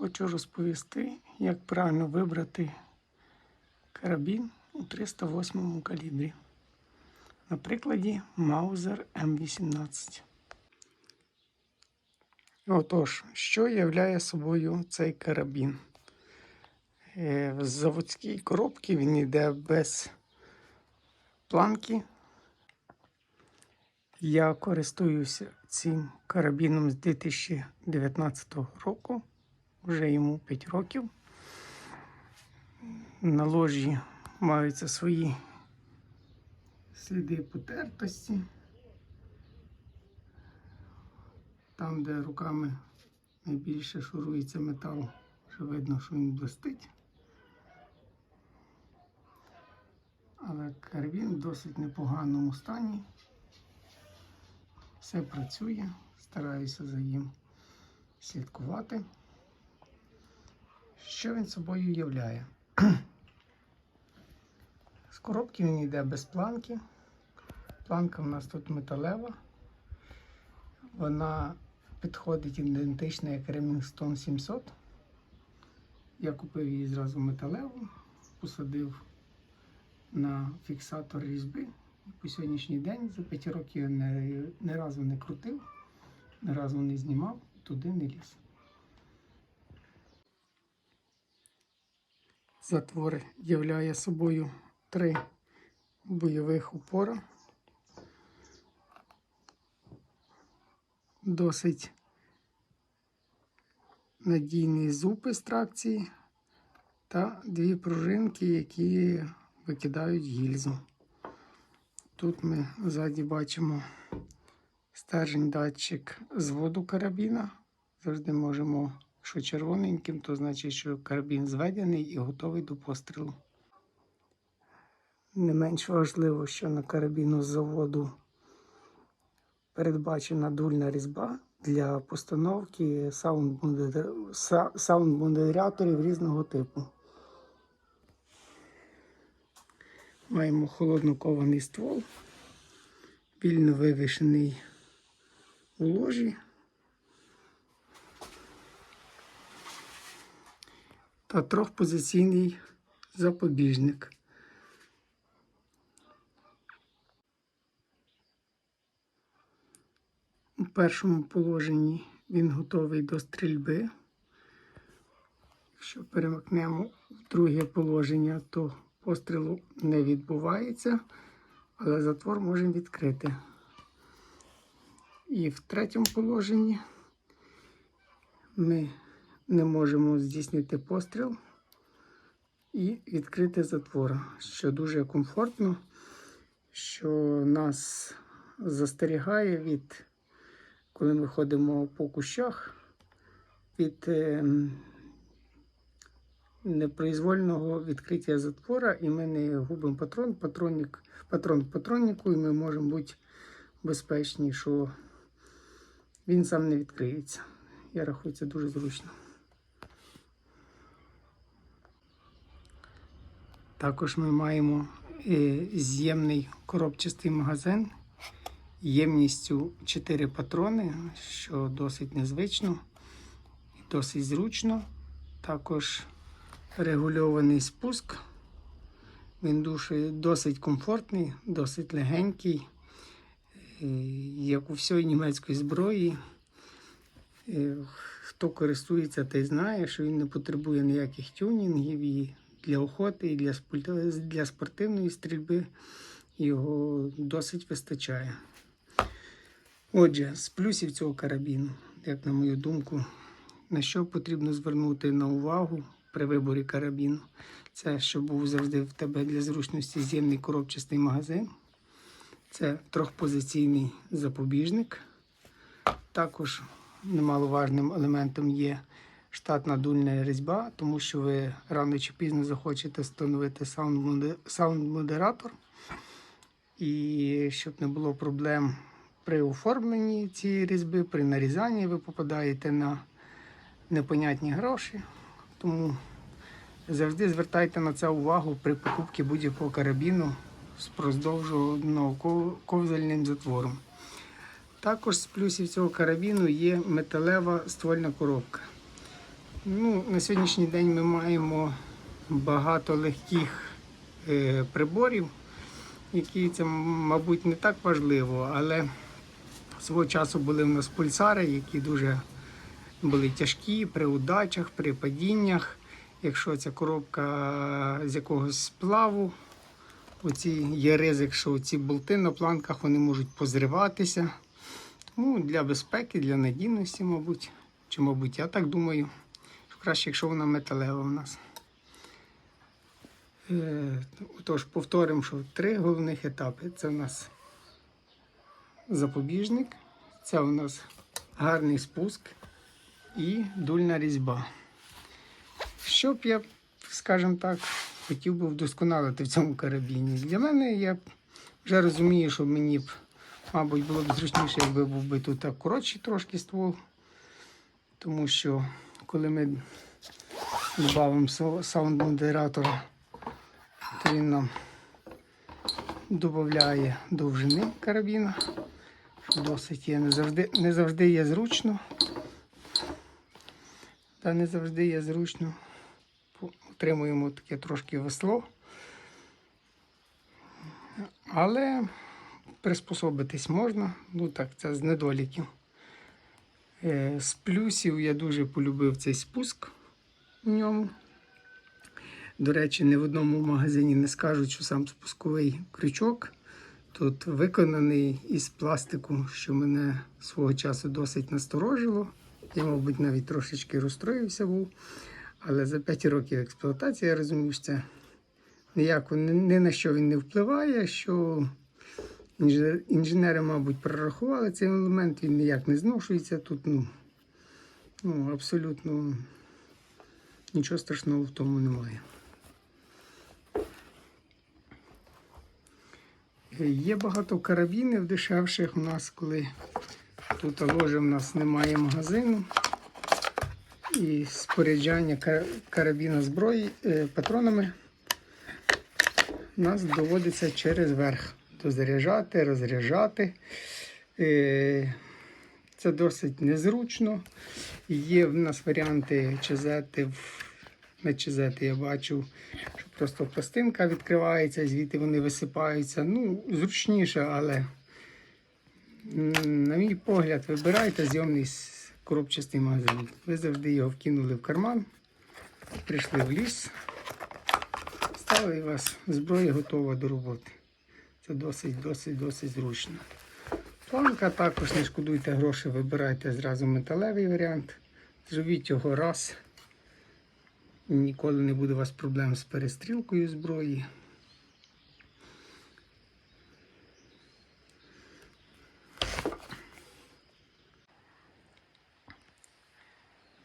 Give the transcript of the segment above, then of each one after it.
хочу розповісти, як правильно вибрати карабін у 308 калібрі. На прикладі Mauser M18. Отож, що являє собою цей карабін? Е, В заводській коробці він йде без планки. Я користуюся цим карабіном з 2019 року, вже йому 5 років. На ложі маються свої сліди потертості. Там, де руками найбільше шурується метал, вже видно, що він блистить. Але карабін в досить непоганому стані. Все працює, стараюся за ним слідкувати. Що він собою являє? З коробки він йде без планки. Планка в нас тут металева. Вона підходить ідентично як Remington 700. Я купив її зразу металеву, посадив на фіксатор різьби. І по сьогоднішній день за 5 років я не, ні разу не крутив, ні разу не знімав, туди не ліз. Затвор являє собою три бойових упора. Досить надійний зуб із тракції та дві пружинки, які викидають гільзу. Тут ми ззаді бачимо стержень датчик зводу карабіна. Завжди можемо, якщо червоненьким, то значить, що карабін зведений і готовий до пострілу. Не менш важливо, що на карабіну з заводу передбачена дульна різьба для постановки саунд-модера- саунд-модераторів різного типу. Маємо холоднокований ствол, вільно вивішений у ложі. Та трьохпозиційний запобіжник. У першому положенні він готовий до стрільби. Якщо перемикнемо в друге положення, то пострілу не відбувається, але затвор можемо відкрити. І в третьому положенні ми не можемо здійснити постріл і відкрити затвор, що дуже комфортно, що нас застерігає від, коли ми ходимо по кущах, від ем, непроизвольного відкриття затвора, і ми не губимо патрон, патронник, патрон в патроннику, і ми можемо бути безпечні, що він сам не відкриється. Я рахую, це дуже зручно. Також ми маємо е, з'ємний коробчастий магазин ємністю 4 патрони, що досить незвично і досить зручно. Також регульований спуск. Він досить комфортний, досить легенький, е, як у всієї німецької зброї. Е, Хто користується, той знає, що він не потребує ніяких тюнінгів і для охоти, і для, для спортивної стрільби його досить вистачає. Отже, з плюсів цього карабіну, як на мою думку, на що потрібно звернути на увагу при виборі карабіну, це щоб був завжди в тебе для зручності з'ємний коробчастий магазин. Це трьохпозиційний запобіжник. Також немаловажним елементом є штатна дульна різьба, тому що ви рано чи пізно захочете встановити саунд-моде- саунд-модератор. І щоб не було проблем при оформленні цієї різьби, при нарізанні ви попадаєте на непонятні гроші. Тому завжди звертайте на це увагу при покупці будь-якого карабіну з проздовжуваним ковзальним затвором. Також з плюсів цього карабіну є металева ствольна коробка. Ну, на сьогоднішній день ми маємо багато легких е, приборів, які це, мабуть, не так важливо, але свого часу були в нас пульсари, які дуже були тяжкі при удачах, при падіннях. Якщо ця коробка з якогось сплаву, оці є ризик, що ці болти на планках вони можуть позриватися. Тому для безпеки, для надійності, мабуть, чи, мабуть, я так думаю, краще, якщо вона металева в нас. Е, Тож повторимо, що три головних етапи. Це у нас запобіжник, це у нас гарний спуск і дульна різьба. Що б я, скажімо так, хотів би вдосконалити в цьому карабіні. Для мене я вже розумію, що мені б, мабуть, було б зручніше, якби був би тут коротший трошки ствол. Тому що коли ми додаємо саунд-модератора, то він нам додає довжини карабіна. Досить є не завжди, не завжди є зручно. Та не завжди є зручно. Отримуємо таке трошки весло. Але приспособитись можна. Ну так, це з недоліків. Е, З плюсів я дуже полюбив цей спуск в ньому. До речі, ні в одному магазині не скажуть, що сам спусковий крючок тут виконаний із пластику, що мене свого часу досить насторожило. Я, мабуть, навіть трошечки розстроївся був. Але за 5 років експлуатації я розумію, що це ніяко ні, на що він не впливає, що інженери, мабуть, прорахували цей елемент, він ніяк не зношується. Тут ну, ну, абсолютно нічого страшного в тому немає. Е, Є багато карабінів дешевших у нас, коли тут ложе в нас немає магазину. І споряджання карабіна зброї е, патронами у нас доводиться через верх. Дозаряджати, розряджати. Е, Це досить незручно. Є в нас варіанти чезети. На чезети я бачу, що просто пластинка відкривається, звідти вони висипаються. Ну, зручніше, але, на мій погляд, вибирайте зйомний коробчастий магазин. Ви завжди його вкинули в карман, прийшли в ліс, стали у вас зброя готова до роботи. Це досить, досить, досить зручно. Планка також не шкодуйте грошей, вибирайте зразу металевий варіант. Зробіть його раз. Ніколи не буде у вас проблем з перестрілкою зброї.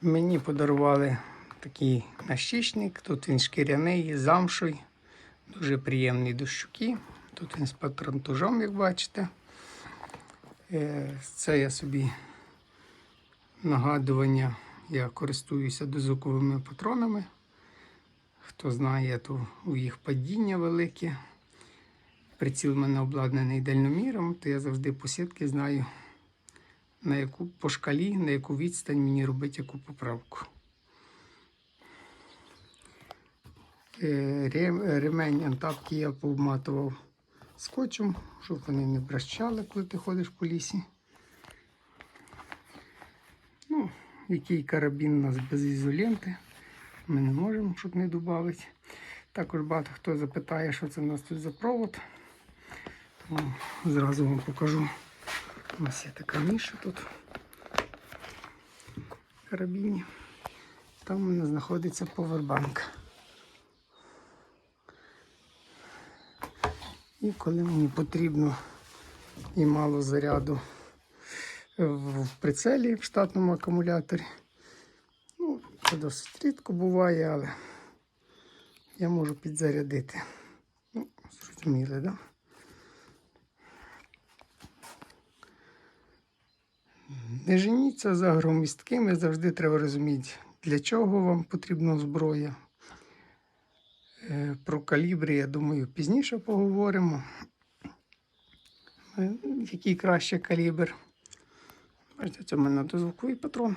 Мені подарували такий нащічник. Тут він шкіряний, з замшою. Дуже приємний до щуки. Тут він з патронтужом, як бачите. Е, Це я собі нагадування. Я користуюся дозвуковими патронами. Хто знає, то у їх падіння велике. Приціл в мене обладнаний дальноміром, то я завжди по сітки знаю, на яку по шкалі, на яку відстань мені робити яку поправку. Е, Ремень антапки я повматував скотчем, щоб вони не бращали, коли ти ходиш по лісі. Ну, який карабін у нас без ізоленти. Ми не можемо, щоб не додати. Також багато хто запитає, що це в нас тут за провод. Тому зразу вам покажу. У нас є така ніша тут карабіні. Там у нас знаходиться повербанк. І коли мені потрібно і мало заряду в прицелі в штатному акумуляторі. Ну, це досить рідко буває, але я можу підзарядити. Ну, зрозуміли, так? Да? Не женіться за громісткими, завжди треба розуміти, для чого вам потрібна зброя. Е, Про калібри, я думаю, пізніше поговоримо. Е, Який краще калібр. Бачите, це в мене дозвуковий патрон.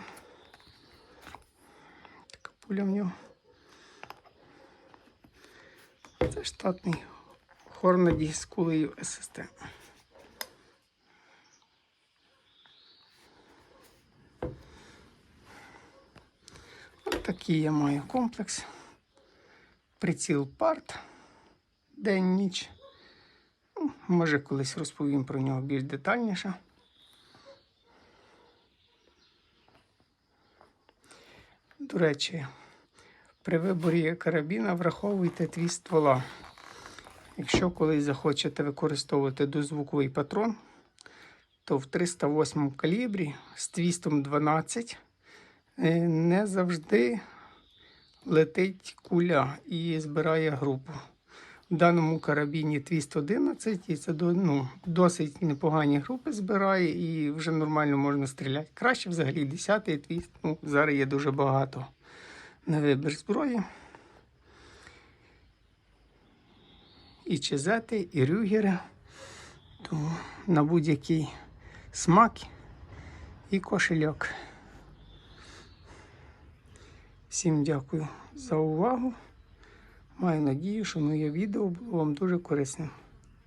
куля в нього. Це штатний Хорнаді з кулею ССТ. Ось такий я маю комплекс. Приціл парт день-ніч. Ну, Може, колись розповім про нього більш детальніше. До речі, при виборі карабіна враховуйте твіст ствола. Якщо колись захочете використовувати дозвуковий патрон, то в 308 калібрі з твістом 12 е, не завжди летить куля і збирає групу. В даному карабіні твіст 11 і це ну, досить непогані групи збирає і вже нормально можна стріляти. Краще взагалі 10 твіст. Ну, зараз є дуже багато на вибір зброї. І чезети, і рюгери. Тому на будь-який смак і кошельок. Всім дякую за увагу. Маю надію, що моє відео було вам дуже корисним.